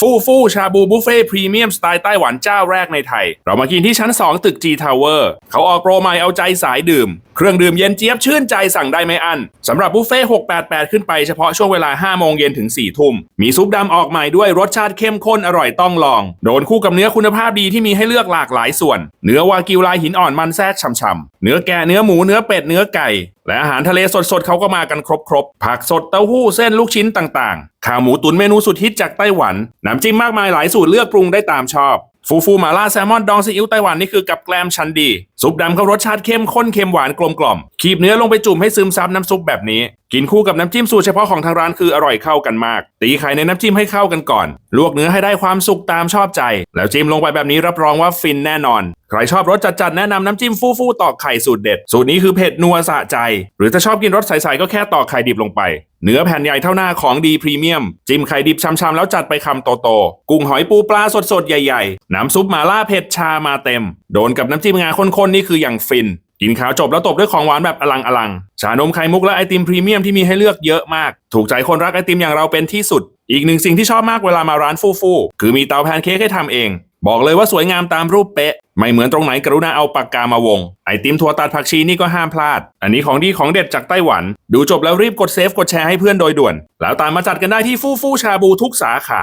ฟู่ฟู่ชาบูบุฟเฟ่พรีเมียมสไตล์ไต้หวันเจ้าแรกในไทย เรามากินที่ชั้น 2 ตึก G Tower เขาออกโปรใหม่เอาใจสายดื่ม เครื่องดื่มเย็นเจี๊ยบชื่นใจสั่งได้ไม่อั้นสำหรับบุฟเฟ่688 ขึ้นไปเฉพาะช่วงเวลา 5 โมงเย็นถึง 4 ทุ่ม มีซุปดำออกใหม่ด้วยรสชาติเข้มข้นอร่อยต้องลอง โดนคู่กับเนื้อคุณภาพดีที่มีให้เลือกหลากหลายส่วน เนื้อวากิวลายหินอ่อนมันแทรกช่ำๆเนื้อแกะเนื้อหมูเนื้อเป็ดเนื้อไก่ และอาหารทะเลสดๆเขาก็มากันครบๆผักสดเต้าหู้เส้นลูกชิ้นต่างๆข้าวหมูตุ๋นเมนูสุดฮิตจากไต้หวันน้ำจิ้มมากมายหลายสูตรเลือกปรุงได้ตามชอบฟูฟูหมาล่าแซลมอนดองซีอิ๊วไต้หวันนี่คือกับแกล้มชั้นดี ซุปดำเขารสชาติเข้มข้นเค็มหวานกลมกล่อม ขีบเนื้อลงไปจุ่มให้ซึมซับน้ำซุปแบบนี้ กินคู่กับน้ำจิ้มสูตรเฉพาะของทางร้านคืออร่อยเข้ากันมาก ตีไข่ในน้ำจิ้มให้เข้ากันก่อน ลวกเนื้อให้ได้ความสุกตามชอบใจ แล้วจิ้มลงไปแบบนี้รับรองว่าฟินแน่นอน ใครชอบรสจัดๆแนะนำน้ำจิ้มฟูฟูตอกไข่สูตรเด็ด สูตรนี้คือเผ็ดนัวสะใจ หรือถ้าชอบกินรสใสๆก็แค่ตอกไข่ดิบลงไป เนื้อแผ่นใหญ่เท่าหน้าของดีพรีเมียม จิ้มไข่ดิบชำๆแล้วจัดไปคำโตๆกุ้งหอยปูปลาสดๆใหญ่ ๆ น้ำซุปหมาล่าเผ็ดชามาเต็ม โดนกับน้ำจิ้มงาข้นๆนี่คืออย่างฟิน กินข้าวจบแล้วตบด้วยของหวานแบบอลังอลัง ชานมไข่มุกและไอติมพรีเมียมที่มีให้เลือกเยอะมาก ถูกใจคนรักไอติมอย่างเราเป็นที่สุด อีกหนึ่งสิ่งที่ชอบมากเวลามาร้านฟูฟูคือมีเตาแพนเค้กให้ทำเอง บอกเลยว่าสวยงามตามรูปเป๊ะ ไม่เหมือนตรงไหนกรุณาเอาปากกามาวง ไอติมถั่วตัดผักชีนี่ก็ห้ามพลาด อันนี้ของดีของเด็ดจากไต้หวัน ดูจบแล้วรีบกดเซฟกดแชร์ให้เพื่อนโดยด่วน แล้วตามมาจัดกันได้ที่ฟูฟูชาบูทุกสาขา